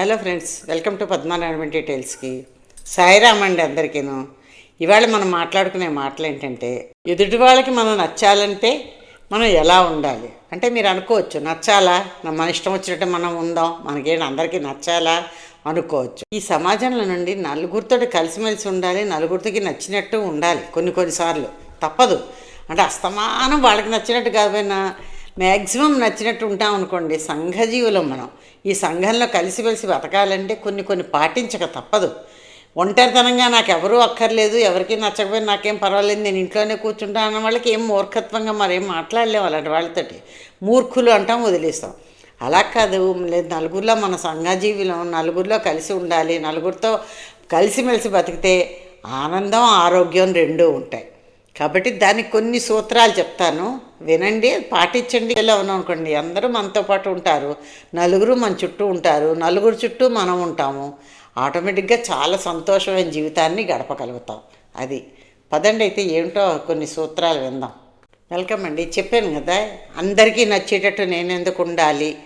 Hello friends welcome to Padmanarayana డీటెయిల్స్కి. Sairam అండి అందరికీను. ఇవాళ మనం మాట్లాడుకునే మాటలు ఏంటంటే ఎదుటి వాళ్ళకి మనం నచ్చాలంటే మనం ఎలా ఉండాలి? అంటే మీరు అనుకోవచ్చు నచ్చాలా? మన ఇష్టం వచ్చినట్టు మనం ఉందాం మనకేంటి అందరికీ నచ్చాలా? అనుకోవచ్చు. ఈ సమాజంలో నుండి నలుగురితో కలిసిమెలిసి ఉండాలి నలుగురికి నచ్చినట్టు ఉండాలి కొన్ని కొన్నిసార్లు తప్పదు. అంటే అస్తమానం వాళ్ళకి నచ్చినట్టు కాకపోయినా మ్యాక్సిమం నచ్చినట్టు ఉంటాం అనుకోండి సంఘజీవులం మనం. ఈ సంఘంలో కలిసిమెలిసి బతకాలంటే కొన్ని కొన్ని పాటించక తప్పదు. ఒంటరితనంగా నాకు ఎవరూ అక్కర్లేదు ఎవరికి నచ్చకపోయినా నాకేం పర్వాలేదు నేను ఇంట్లోనే కూర్చుంటా అన్న వాళ్ళకి ఏం మూర్ఖత్వంగా మరేం మాట్లాడలేము అలాంటి వాళ్ళతోటి. మూర్ఖులు అంటాం వదిలేస్తాం. అలా కాదు లేదు నలుగురిలో మన సంఘజీవులం నలుగురిలో కలిసి ఉండాలి నలుగురితో కలిసిమెలిసి బతికితే ఆనందం ఆరోగ్యం రెండూ ఉంటాయి. కాబట్టి దానికి కొన్ని సూత్రాలు చెప్తాను. వినండి పాటించండి. ఎలా ఉన్నాం అనుకోండి అందరూ మనతో పాటు ఉంటారు. నలుగురు మన చుట్టూ ఉంటారు. నలుగురు చుట్టూ మనం ఉంటాము. ఆటోమేటిక్గా చాలా సంతోషమైన జీవితాన్ని గడపగలుగుతాం. అది. పదండి అయితే ఏమిటో కొన్ని సూత్రాలు విందాం. వెల్కమ్ అండి. చెప్పాను కదా అందరికీ నచ్చేటట్టు నేను ఎందుకు ఉండాలి?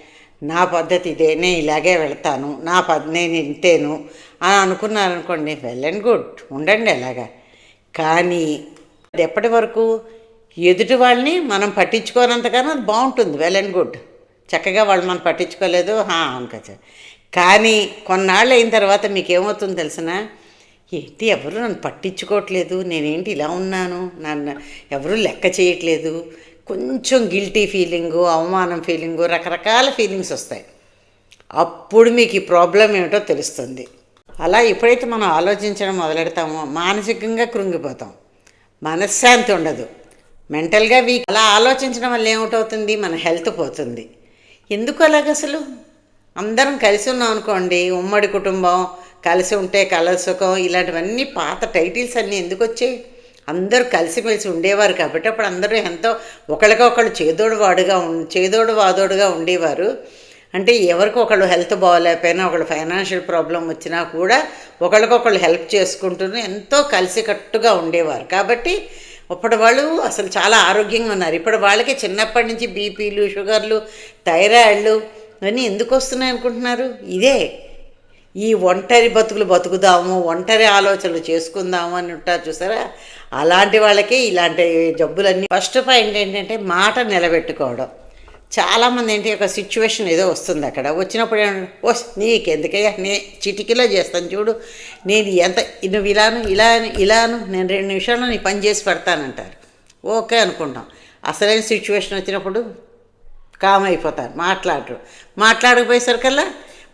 నా పద్ధతి ఇదే. నేను ఇలాగే వెళ్తాను. నా పద్ నేను ఇంతేను అని అనుకున్నారనుకోండి వెల్ అండ్ గుడ్. ఉండండి అలాగా. కానీ అది ఎప్పటి వరకు ఎదుటి వాళ్ళని మనం పట్టించుకోనంతగానో అది బాగుంటుంది వెల్ అండ్ గుడ్. చక్కగా వాళ్ళు మనం పట్టించుకోలేదు హా అనుకోవచ్చు కానీ కొన్నాళ్ళు అయిన తర్వాత మీకు ఏమవుతుందో తెలిసిన? ఏంటి ఎవరు నన్ను పట్టించుకోవట్లేదు నేనేంటి ఇలా ఉన్నాను నన్ను ఎవరు లెక్క చేయట్లేదు. కొంచెం గిల్టీ ఫీలింగు అవమానం ఫీలింగు రకరకాల ఫీలింగ్స్ వస్తాయి. అప్పుడు మీకు ఈ ప్రాబ్లం ఏమిటో తెలుస్తుంది. అలా ఎప్పుడైతే మనం ఆలోచించడం మొదలెడతామో మానసికంగా కృంగిపోతాం. మనశ్శాంతి ఉండదు. మెంటల్గా వీక్ అలా ఆలోచించడం వల్ల ఏమిటవుతుంది? మన హెల్త్ పోతుంది. ఎందుకు అలాగ అసలు అందరం కలిసి ఉన్నాం అనుకోండి. ఉమ్మడి కుటుంబం కలిసి ఉంటే కలసుకం ఇలాంటివన్నీ పాత టైటిల్స్ అన్నీ ఎందుకు వచ్చాయి అందరూ కలిసిమెలిసి ఉండేవారు కాబట్టి అప్పుడు అందరూ ఎంతో ఒకరికొకళ్ళు చేదోడు వాడుగా ఉం చేదోడు వాదోడుగా ఉండేవారు. అంటే ఎవరికి ఒకళ్ళు హెల్త్ బాగోలేకపోయినా ఒకళ్ళు ఫైనాన్షియల్ ప్రాబ్లం వచ్చినా కూడా ఒకరికొకళ్ళు హెల్ప్ చేసుకుంటూనే ఎంతో కలిసికట్టుగా ఉండేవారు. కాబట్టి అప్పటి వాళ్ళు అసలు చాలా ఆరోగ్యంగా ఉన్నారు. ఇప్పుడు వాళ్ళకి చిన్నప్పటి నుంచి బీపీలు షుగర్లు థైరాయిడ్లు ఇవన్నీ ఎందుకు వస్తున్నాయి అనుకుంటున్నారు? ఇదే. ఈ ఒంటరి బతుకులు బతుకుదాము ఒంటరి ఆలోచనలు చేసుకుందాము అని ఉంటారు చూసారా? అలాంటి వాళ్ళకే ఇలాంటి జబ్బులన్నీ. ఫస్ట్ పాయింట్ ఏంటంటే మాట నిలబెట్టుకోవడం. చాలామంది ఏంటి ఒక సిచ్యువేషన్ ఏదో వస్తుంది అక్కడ. వచ్చినప్పుడు ఓ నీకెందుకయ్యా? నే చిటికీలో చేస్తాను చూడు. నేను ఎంత నువ్వు ఇలాను ఇలాను ఇలాను నేను రెండు నిమిషాల్లో నీ పని చేసి పెడతానంటారు. ఓకే అనుకుంటాం. అసలైన సిచ్యువేషన్ వచ్చినప్పుడు కామ్ అయిపోతారు మాట్లాడరు. మాట్లాడకపోయేసరికల్లా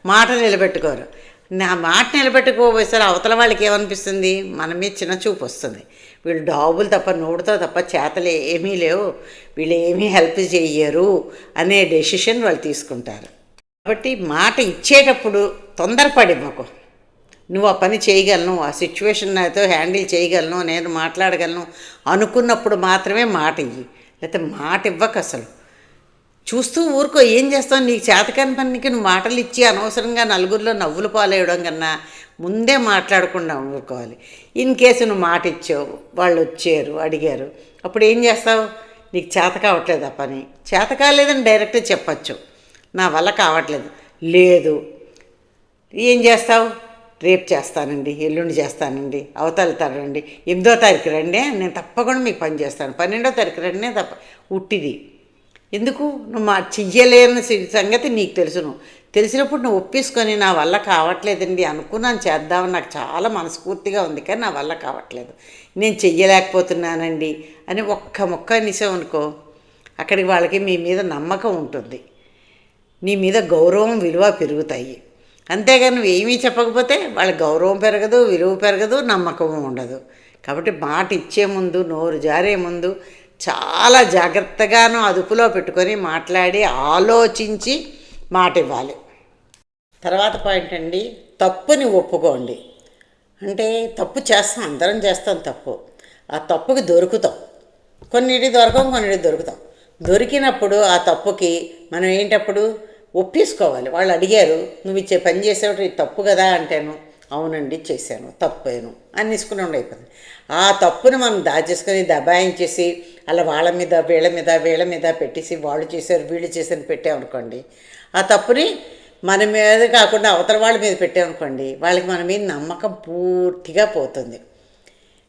మాట నిలబెట్టుకోరు. నా మాట నిలబెట్టుకోపోయేసరి అవతల వాళ్ళకి ఏమనిపిస్తుంది? మన మీద చిన్న చూపు వస్తుంది వీళ్ళు డాబులు తప్ప నోటితో తప్ప చేతలు ఏమీ లేవు. వీళ్ళు ఏమీ హెల్ప్ చేయరు అనే డెసిషన్ వాళ్ళు తీసుకుంటారు. కాబట్టి మాట ఇచ్చేటప్పుడు తొందరపడి మాకు నువ్వు ఆ పని చేయగలను ఆ సిచ్యువేషన్ నాతో హ్యాండిల్ చేయగలను నేను మాట్లాడగలను అనుకున్నప్పుడు మాత్రమే మాట ఇయ్యి. లేకపోతే మాట ఇవ్వకు అసలు చూస్తూ ఊరుకో ఏం చేస్తావు? నీకు చేతకాని పనికి నువ్వు మాటలు ఇచ్చి అనవసరంగా నలుగురిలో నవ్వులు పాలేయడం కన్నా ముందే మాట్లాడకుండా ఊరుకోవాలి. ఇన్ కేసు నువ్వు మాట ఇచ్చావు వాళ్ళు వచ్చారు అడిగారు. అప్పుడు ఏం చేస్తావు? నీకు చేత కావట్లేదు ఆ పని. చేత కాలేదని డైరెక్ట్గా చెప్పచ్చు. నా వల్ల కావట్లేదు. లేదు. ఏం చేస్తావు? రేపు చేస్తానండి ఎల్లుండి చేస్తానండి అవతల రండి. ఎనిమిదో తారీఖు రండి నేను తప్పకుండా మీకు పని చేస్తాను. పన్నెండో తారీఖు రండి తప్ప ఉట్టిది. ఎందుకు? నువ్వు మా చెయ్యలేని సంగతి నీకు తెలుసును. తెలిసినప్పుడు నువ్వు ఒప్పేసుకొని నా వల్ల కావట్లేదండి అనుకున్నాను చేద్దామని నాకు చాలా మనస్ఫూర్తిగా ఉంది కానీ నా వల్ల కావట్లేదు. నేను చెయ్యలేకపోతున్నానండి అని ఒక్క మొక్క నిసం అనుకో అక్కడికి వాళ్ళకి మీ మీద నమ్మకం ఉంటుంది. నీ మీద గౌరవం విలువ పెరుగుతాయి. అంతేగాని నువ్వు ఏమీ చెప్పకపోతే వాళ్ళ గౌరవం పెరగదు విలువ పెరగదు నమ్మకం ఉండదు. కాబట్టి మాట ఇచ్చే ముందు నోరు జారే ముందు చాలా జాగ్రత్తగాను అదుపులో పెట్టుకొని మాట్లాడి ఆలోచించి మాట ఇవ్వాలి తర్వాత పాయింట్ అండి తప్పుని ఒప్పుకోండి. అంటే తప్పు చేస్తాం అందరం చేస్తాం తప్పు. ఆ తప్పుకి దొరుకుతాం. కొన్నిటి దొరకం కొన్నిటి దొరుకుతాం. దొరికినప్పుడు ఆ తప్పుకి మనం ఏంటప్పుడు ఒప్పేసుకోవాలి. వాళ్ళు అడిగారు నువ్వు ఇచ్చే పని చేసేవాటి తప్పు కదా అంటాను. అవునండి చేశాను తప్పేను అని తీసుకుని అయిపోతుంది ఆ తప్పుని మనం దాచేసుకొని దబాయించేసి అలా వాళ్ళ మీద వీళ్ళ మీద వీళ్ళ మీద పెట్టేసి వాళ్ళు చేశారు వీళ్ళు చేశారు పెట్టామనుకోండి ఆ తప్పుని మన మీద కాకుండా అవతల వాళ్ళ మీద పెట్టామనుకోండి వాళ్ళకి మన మీద నమ్మకం పూర్తిగా పోతుంది.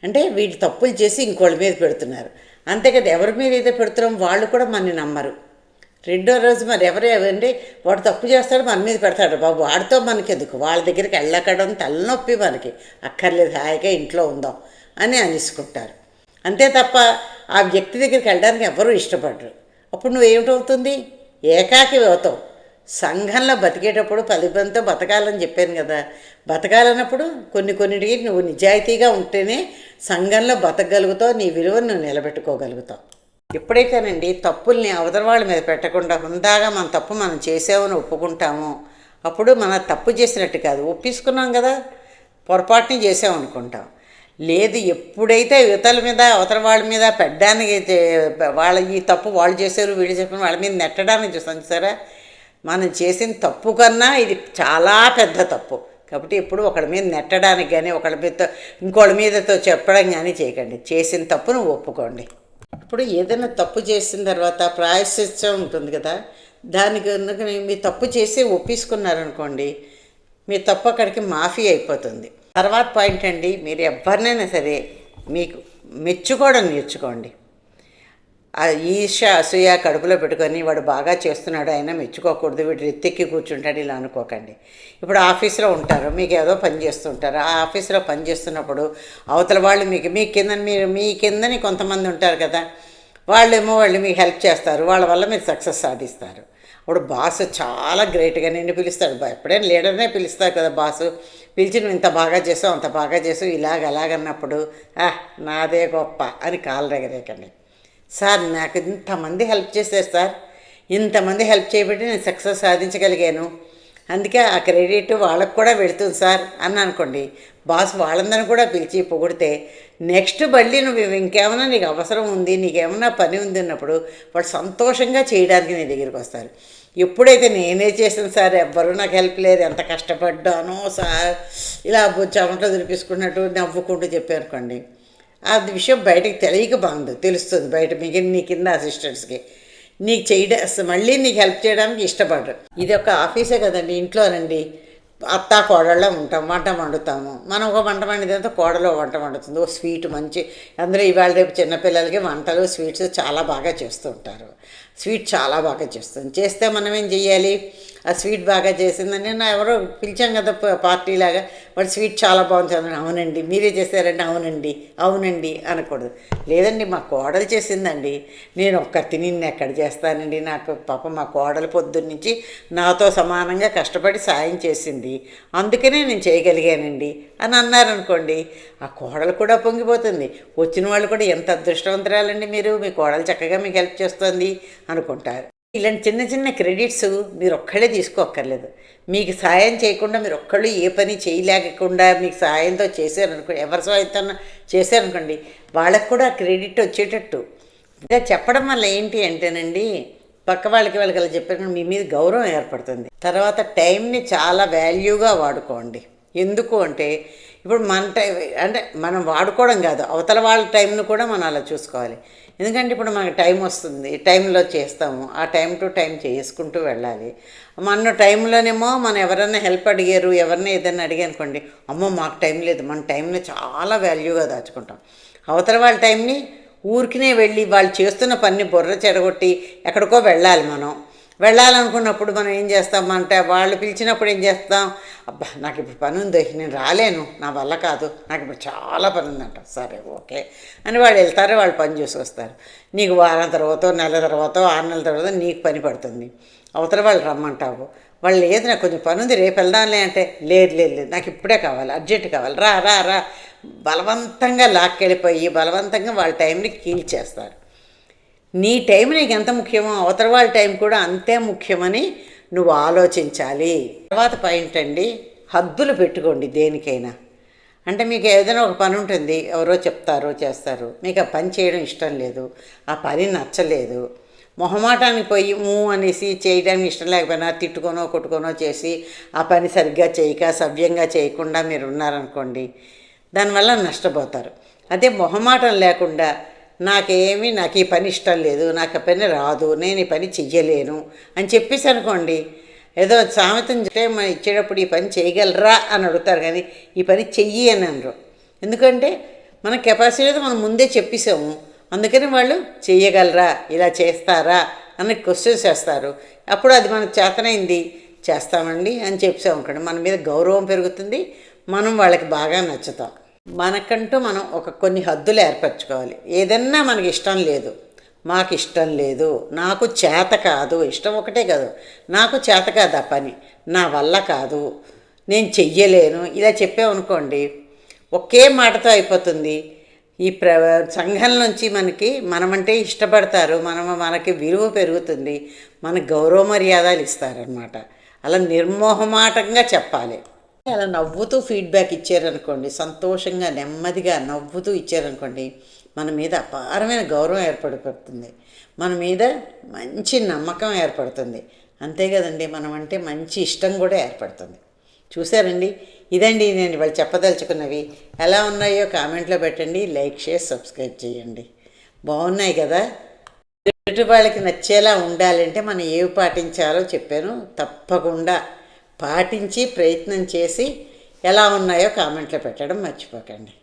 అంటే వీళ్ళు తప్పులు చేసి ఇంకోళ్ళ మీద పెడుతున్నారు. అంతే కదా ఎవరి మీద అయితే పెడుతున్నాం వాళ్ళు కూడా మనని నమ్మరు. రెండో రోజు మరి ఎవరు ఎవరంటే వాడు తప్పు చేస్తాడు మన మీద పెడతాడు. బాబు వాడితో మనకి ఎందుకు వాళ్ళ దగ్గరికి వెళ్ళకడం తలనొప్పి మనకి. అక్కర్లేదు హాయిగా ఇంట్లో ఉందాం అని అనేసుకుంటారు. అంతే తప్ప ఆ వ్యక్తి దగ్గరికి వెళ్ళడానికి ఎవరూ ఇష్టపడరు. అప్పుడు నువ్వేమిటవుతుంది ఏకాకి అవుతావు. సంఘంలో బతికేటప్పుడు పది మందితో బతకాలని చెప్పాను కదా. బతకాలన్నప్పుడు కొన్ని కొన్నిటికి నువ్వు నిజాయితీగా ఉంటేనే సంఘంలో బతకగలుగుతావు నీ విలువను నువ్వు నిలబెట్టుకోగలుగుతావు. ఎప్పుడైతేనండి తప్పుల్ని అవతల వాళ్ళ మీద పెట్టకుండా హుందాగా మన తప్పు మనం చేసామని ఒప్పుకుంటామో. అప్పుడు మన తప్పు చేసినట్టు కాదు ఒప్పించుకున్నాం కదా పొరపాటుని చేసామనుకుంటాం. లేదు ఎప్పుడైతే యువతల మీద అవతల వాళ్ళ మీద పెట్టడానికి వాళ్ళ ఈ తప్పు వాళ్ళు చేశారు వీళ్ళు చెప్పిన వాళ్ళ మీద నెట్టడానికి చూస్తాం సరే మనం చేసిన తప్పు కన్నా ఇది చాలా పెద్ద తప్పు. కాబట్టి ఎప్పుడు ఒకళ్ళ మీద నెట్టడానికి కానీ ఒకళ్ళ మీద ఇంకోళ్ళ మీదతో చెప్పడం కానీ చేయకండి. చేసిన తప్పును ఒప్పుకోండి. ఇప్పుడు ఏదైనా తప్పు చేసిన తర్వాత ప్రాయశ్చిత్యం ఉంటుంది కదా దానికి అందుకని మీ తప్పు చేసి ఒప్పించుకున్నారనుకోండి మీ తప్పు అక్కడికి మాఫీ అయిపోతుంది. తర్వాత పాయింట్ అండి మీరు ఎవరినైనా సరే మీకు మెచ్చుకోవడం నేర్చుకోండి. ఆ ఈర్ష అసూయ కడుపులో పెట్టుకొని వాడు బాగా చేస్తున్నాడు అయినా మెచ్చుకోకూడదు వీడు రెత్తెక్కి కూర్చుంటాడు ఇలా అనుకోకండి. ఇప్పుడు ఆఫీస్లో ఉంటారు మీకు ఏదో పని చేస్తుంటారు ఆ ఆఫీస్లో పని చేస్తున్నప్పుడు అవతల వాళ్ళు మీకు మీ కింద మీరు మీ కిందని కొంతమంది ఉంటారు కదా వాళ్ళేమో వాళ్ళు మీకు హెల్ప్ చేస్తారు వాళ్ళ వల్ల మీరు సక్సెస్ సాధిస్తారు. అప్పుడు బాస్ చాలా గ్రేట్గా నిన్ను పిలుస్తాడు బా- ఎప్పుడైనా లీడర్నే పిలుస్తారు కదా బాసు పిలిచి నువ్వు ఇంత బాగా చేసావు అంత బాగా చేసావు ఇలాగ అలాగన్నప్పుడు "ఆ, నాదే గొప్ప అని కాలు ఎగరేకండి సార్ నాకు ఇంతమంది హెల్ప్ చేశారు సార్. ఇంతమంది హెల్ప్ చేయబట్టి నేను సక్సెస్ సాధించగలిగాను. అందుకే ఆ క్రెడిట్ వాళ్ళకు కూడా వెళుతుంది సార్ అని అనుకోండి. బాస్ వాళ్ళందరిని కూడా పిలిచి పొగిడితే నెక్స్ట్ మళ్ళీ నువ్వు ఇంకేమైనా నీకు అవసరం ఉంది నీకేమైనా పని ఉంది అన్నప్పుడు వాళ్ళు సంతోషంగా చేయడానికి నీ దగ్గరికి వస్తారు. ఎప్పుడైతే నేనే చేసాను సార్ ఎవ్వరూ నాకు హెల్ప్ లేదు ఎంత కష్టపడ్డానో సార్ ఇలా చెమట దురిపించుకున్నట్టు నవ్వుకుంటూ చెప్పారనుకోండి. ఆ విషయం బయటకు తెలియక బాగుంది తెలుస్తుంది బయట మిగిలిన నీ కింద అసిస్టెంట్స్కి నీకు చేయడం మళ్ళీ నీకు హెల్ప్ చేయడానికి ఇష్టపడరు. ఇది ఒక ఆఫీసే కదండి ఇంట్లోనండి. అత్త కోడళ్ళ ఉంటాం వంట వండుతాము. మనం ఒక వంట వండితే కోడలో వంట వండుతుంది. ఓ స్వీట్ మంచి అందరూ ఇవాళ రేపు చిన్నపిల్లలకి వంటలు స్వీట్స్ చాలా బాగా చేస్తూ ఉంటారు. స్వీట్ చాలా బాగా చేస్తుంది. చేస్తే మనం ఏం చెయ్యాలి? ఆ స్వీట్ బాగా చేసిందని నా ఎవరో పిలిచాం కదా పార్టీలాగా. వాడు స్వీట్ చాలా బాగుంది అవునండి మీరే చేశారండి అవునండి అవునండి అనకూడదు. లేదండి మా కోడలు చేసిందండి. నేను ఒక్క తిని ఎక్కడ చేస్తానండి? నాకు పాప మా కోడలు పొద్దున్నుంచి నాతో సమానంగా కష్టపడి సాయం చేసింది. అందుకనే నేను చేయగలిగానండి అని అన్నారనుకోండి ఆ కోడలు కూడా పొంగిపోతుంది. వచ్చిన వాళ్ళు కూడా ఎంత అదృష్టవంతురాలండి మీరు. మీ కోడలు చక్కగా మీకు హెల్ప్ చేస్తుంది అనుకుంటారు. ఇలాంటి చిన్న చిన్న క్రెడిట్స్ మీరు ఒక్కళ్ళే తీసుకోక్కర్లేదు. మీకు సాయం చేయకుండా మీరు ఒక్కళ్ళు ఏ పని చేయలేకుండా మీకు సాయంతో చేశారనుకోండి ఎవరి సాయంతో చేశారనుకోండి వాళ్ళకు కూడా క్రెడిట్ వచ్చేటట్టు. ఇలా చెప్పడం వల్ల ఏంటి అంటేనండి పక్క వాళ్ళకి వాళ్ళకి అలా చెప్పారు మీ మీద గౌరవం ఏర్పడుతుంది. తర్వాత టైంని చాలా వాల్యూగా వాడుకోండి. ఎందుకు అంటే ఇప్పుడు మన టైం అంటే మనం వాడుకోవడం కాదు అవతల వాళ్ళ టైంను కూడా మనం అలా చూసుకోవాలి. ఎందుకంటే ఇప్పుడు మనకి టైం వస్తుంది టైంలో చేస్తాము. ఆ టైం టు టైం చేసుకుంటూ వెళ్ళాలి. మన టైంలోనేమో మనం ఎవరైనా హెల్ప్ అడిగారు ఎవరైనా ఏదైనా అడిగానుకోండి అమ్మో మాకు టైం లేదు మన టైంని చాలా వాల్యూగా దాచుకుంటాం. అవతల వాళ్ళ టైంని ఊరికినే వెళ్ళి వాళ్ళు చేస్తున్న పని బుర్ర చెడగొట్టి ఎక్కడికో వెళ్ళాలి మనం. వెళ్ళాలనుకున్నప్పుడు మనం ఏం చేస్తామంటే వాళ్ళు పిలిచినప్పుడు ఏం చేస్తాం? అబ్బా నాకు ఇప్పుడు పని ఉంది నేను రాలేను నా వల్ల కాదు నాకు ఇప్పుడు చాలా పని ఉందంట సరే ఓకే. అని వాళ్ళు వెళ్తారు వాళ్ళు పని చూసి వస్తారు నీకు వారం తర్వాత నెల తర్వాత ఆరు నెలల తర్వాత నీకు పని పడుతుంది. అవతల వాళ్ళు రమ్మంటావు. వాళ్ళు లేదు నాకు కొంచెం పని ఉంది రేపు వెళ్దాంలే అంటే లేదు లేదు లేదు నాకు ఇప్పుడే కావాలి అర్జెంట్ కావాలి రా రా రా. బలవంతంగా లాక్కెళ్ళిపోయి బలవంతంగా వాళ్ళ టైంని కీల్చేస్తారు నీ టైం నీకు ఎంత ముఖ్యమో అవతల వాళ్ళ టైం కూడా అంతే ముఖ్యమని నువ్వు ఆలోచించాలి. తర్వాత పాయింట్ అండి హద్దులు పెట్టుకోండి దేనికైనా. అంటే మీకు ఏదైనా ఒక పని ఉంటుంది ఎవరో చెప్తారో చేస్తారు మీకు ఆ పని చేయడం ఇష్టం లేదు ఆ పని నచ్చలేదు మొహమాటానికి పోయి మూ అనేసి చేయడానికి ఇష్టం లేకపోయినా తిట్టుకొనో కొట్టుకొనో చేసి ఆ పని సరిగ్గా చేయక సవ్యంగా చేయకుండా మీరు ఉన్నారనుకోండి దానివల్ల నష్టపోతారు. అదే మొహమాటం లేకుండా నాకేమి నాకు ఈ పని ఇష్టం లేదు నాకు ఆ పని రాదు నేను ఈ పని చెయ్యలేను అని చెప్పేసి అనుకోండి. ఏదో సామెతం చెప్తే మనం ఇచ్చేటప్పుడు ఈ పని చేయగలరా అని అడుగుతారు కానీ ఈ పని చెయ్యి అని అనరు. ఎందుకంటే మన కెపాసిటీ అయితే మనం ముందే చెప్పేసాము అందుకని వాళ్ళు చెయ్యగలరా ఇలా చేస్తారా అని క్వశ్చన్స్ చేస్తారు. అప్పుడు అది మనకు చేతనైంది చేస్తామండి అని చెప్పాము అనుకోండి. మన మీద గౌరవం పెరుగుతుంది మనం వాళ్ళకి బాగా నచ్చుతాం. మనకంటూ మనం ఒక కొన్ని హద్దులు ఏర్పరచుకోవాలి. ఏదన్నా మనకి ఇష్టం లేదు. మాకు ఇష్టం లేదు. నాకు చేత కాదు. ఇష్టం ఒకటే కాదు. నాకు చేత కాదు ఆ పని. నా వల్ల కాదు. నేను చెయ్యలేను. ఇలా చెప్పామనుకోండి ఒకే మాటతో అయిపోతుంది. ఈ ప్ర సంఘం నుంచి మనకి మనమంటే ఇష్టపడతారు. మనం మనకి విలువ పెరుగుతుంది. మన గౌరవ మర్యాదలు ఇస్తారనమాట అలా నిర్మోహమాటంగా చెప్పాలి. అలా నవ్వుతూ ఫీడ్బ్యాక్ ఇచ్చారనుకోండి సంతోషంగా నెమ్మదిగా నవ్వుతూ ఇచ్చారనుకోండి మన మీద అపారమైన గౌరవం ఏర్పడిపోతుంది మన మీద మంచి నమ్మకం ఏర్పడుతుంది. అంతే కదండి మనం అంటే మంచి ఇష్టం కూడా ఏర్పడుతుంది. చూసారండి ఇదండి నేను ఇవాళ చెప్పదలుచుకున్నవి. ఎలా ఉన్నాయో కామెంట్లో పెట్టండి లైక్ షేర్ సబ్స్క్రైబ్ చేయండి. బాగున్నాయి కదా? ఎదుటి వాళ్ళకి నచ్చేలా ఉండాలంటే మనం ఏవి పాటించాలో చెప్పాను. తప్పకుండా పాటించి ప్రయత్నం చేసి ఎలా ఉన్నాయో కామెంట్లో పెట్టడం మర్చిపోకండి.